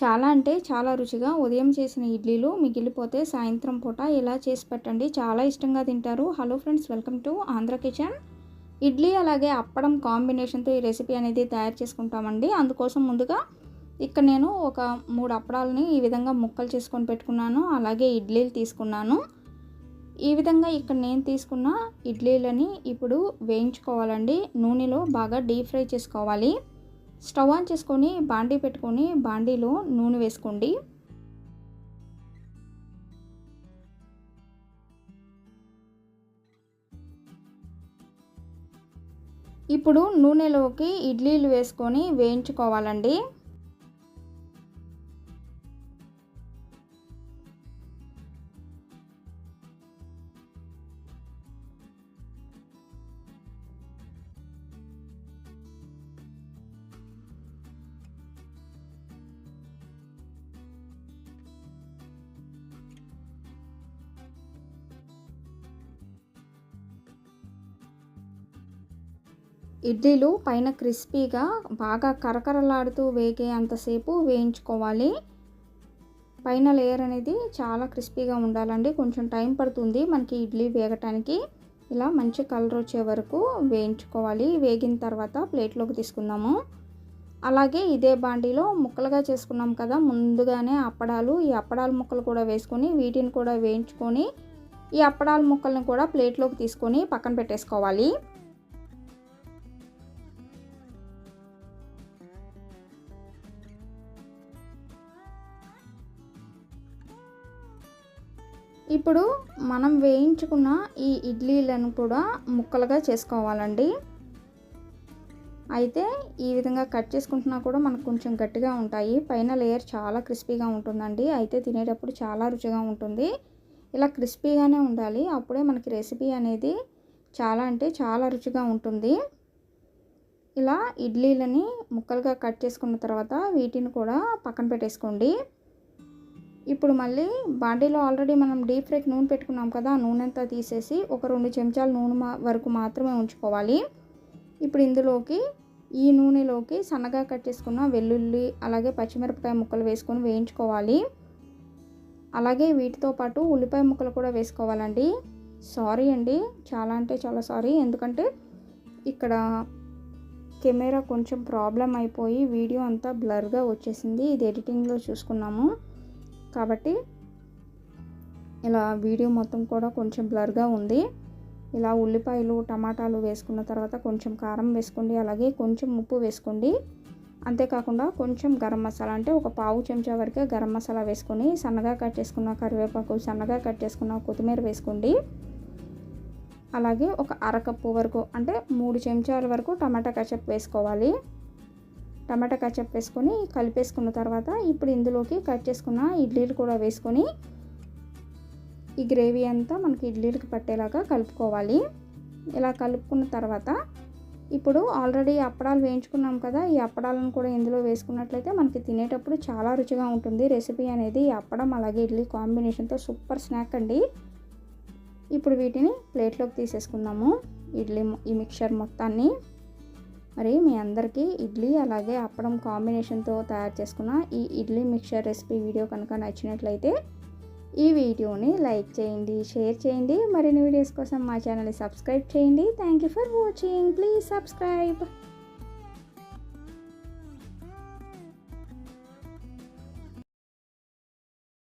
చాలా అంటే చాలా రుచిగా ఉదయం చేసిన ఇడ్లీలు మిగిలిపోతే సాయంత్రం పూట ఇలా చేసి పెట్టండి. చాలా ఇష్టంగా తింటారు. Hello friends welcome to Andhra kitchen idli అలాగే అప్పడం కాంబినేషన్తో ఈ రెసిపీ అనేది తయారు చేసుకుంటామండి. అందుకోసం ముందుగా ఇక్కడ నేను ఒక మూడు అప్పడాలని ఈ విధంగా ముక్కలు చేసుకొని పెట్టుకున్నాను. అలాగే ఇడ్లీలు తీసుకున్నాను. ఈ విధంగా ఇక్కడ నేను తీసుకున్న ఇడ్లీలని ఇప్పుడు వేయించుకోవాలండి. నూనెలో బాగా డీప్ ఫ్రై చేసుకోవాలి. స్టవ్ ఆన్ చేసుకొని బాండీ పెట్టుకొని బాండీలో నూనె వేసుకోండి. ఇప్పుడు నూనెలోకి ఇడ్లీలు వేసుకొని వేయించుకోవాలండి. ఇడ్లీలు పైన క్రిస్పీగా బాగా కరకరలాడుతూ వేగే అంతసేపు వేయించుకోవాలి. పైన లేయర్ అనేది చాలా క్రిస్పీగా ఉండాలండి. కొంచెం టైం పడుతుంది మనకి ఇడ్లీ వేగటానికి. ఇలా మంచి కలర్ వచ్చే వరకు వేయించుకోవాలి. వేగిన తర్వాత ప్లేట్లోకి తీసుకుందాము. అలాగే ఇదే బాండీలో ముక్కలుగా చేసుకున్నాం కదా ముందుగానే అప్పడాలు ఈ అప్పడాల ముక్కలు కూడా వేసుకొని వీటిని కూడా వేయించుకొని ఈ అప్పడాల ముక్కలను కూడా ప్లేట్లోకి తీసుకొని పక్కన పెట్టేసుకోవాలి. ఇప్పుడు మనం వేయించుకున్న ఈ ఇడ్లీలను కూడా ముక్కలుగా చేసుకోవాలండి. అయితే ఈ విధంగా కట్ చేసుకుంటున్నా కూడా మనకు కొంచెం గట్టిగా ఉంటాయి. పైన లేయర్ చాలా క్రిస్పీగా ఉంటుందండి. అయితే తినేటప్పుడు చాలా రుచిగా ఉంటుంది. ఇలా క్రిస్పీగానే ఉండాలి. అప్పుడే మనకి రెసిపీ అనేది చాలా అంటే చాలా రుచిగా ఉంటుంది. ఇలా ఇడ్లీలని ముక్కలుగా కట్ చేసుకున్న తర్వాత వీటిని కూడా పక్కన పెట్టేసుకోండి. ఇప్పుడు మళ్ళీ బాండీలో ఆల్రెడీ మనం డీప్ ఫ్రైకి నూనె పెట్టుకున్నాం కదా ఆ నూనె అంతా తీసేసి ఒక రెండు చెంచాల నూనె మా వరకు మాత్రమే ఉంచుకోవాలి. ఇప్పుడు ఇందులోకి ఈ నూనెలోకి సన్నగా కట్ చేసుకున్న వెల్లుల్లి అలాగే పచ్చిమిరపకాయ ముక్కలు వేసుకొని వేయించుకోవాలి. అలాగే వీటితో పాటు ఉల్లిపాయ ముక్కలు కూడా వేసుకోవాలండి. సారీ అండి చాలా అంటే చాలా సారీ. ఎందుకంటే ఇక్కడ కెమెరా కొంచెం ప్రాబ్లం అయిపోయి వీడియో అంతా బ్లర్గా వచ్చేసింది. ఇది ఎడిటింగ్లో చూసుకున్నాము. కాబట్టి ఇలా వీడియో మొత్తం కూడా కొంచెం బ్లర్గా ఉంది. ఇలా ఉల్లిపాయలు టమాటాలు వేసుకున్న తర్వాత కొంచెం కారం వేసుకోండి అలాగే కొంచెం ఉప్పు వేసుకోండి. అంతేకాకుండా కొంచెం గరం మసాలా అంటే ఒక పావు చెంచా వరకే గరం మసాలా వేసుకొని సన్నగా కట్ చేసుకున్న కరివేపాకు సన్నగా కట్ చేసుకున్న కొత్తిమీర వేసుకోండి. అలాగే ఒక అరకప్పు వరకు అంటే మూడు చెంచాల వరకు టమాటా కచప్ వేసుకోవాలి. టమాటా కచ్చప్ వేసుకొని కలిపేసుకున్న తర్వాత ఇప్పుడు ఇందులోకి కట్ చేసుకున్న ఇడ్లీలు కూడా వేసుకొని ఈ గ్రేవీ అంతా మనకి ఇడ్లీలకు పట్టేలాగా కలుపుకోవాలి. ఇలా కలుపుకున్న తర్వాత ఇప్పుడు ఆల్రెడీ అప్పడాలు వేయించుకున్నాం కదా ఈ అప్పడాలను కూడా ఇందులో వేసుకున్నట్లయితే మనకి తినేటప్పుడు చాలా రుచిగా ఉంటుంది. రెసిపీ అనేది అప్పడం అలాగే ఇడ్లీ కాంబినేషన్తో సూపర్ స్నాక్ అండి. ఇప్పుడు వీటిని ప్లేట్లోకి తీసేసుకుందాము. ఇడ్లీ ఈ మిక్చర్ మొత్తాన్ని మరి మీ అందరికీ ఇడ్లీ అలాగే అప్పడం కాంబినేషన్తో తయారు చేసుకున్న ఈ ఇడ్లీ మిక్చర్ రెసిపీ వీడియో కనుక నచ్చినట్లయితే ఈ వీడియోని లైక్ చేయండి షేర్ చేయండి. మరిన్ని వీడియోస్ కోసం మా ఛానల్ని సబ్స్క్రైబ్ చేయండి. Thank you for watching. Please subscribe.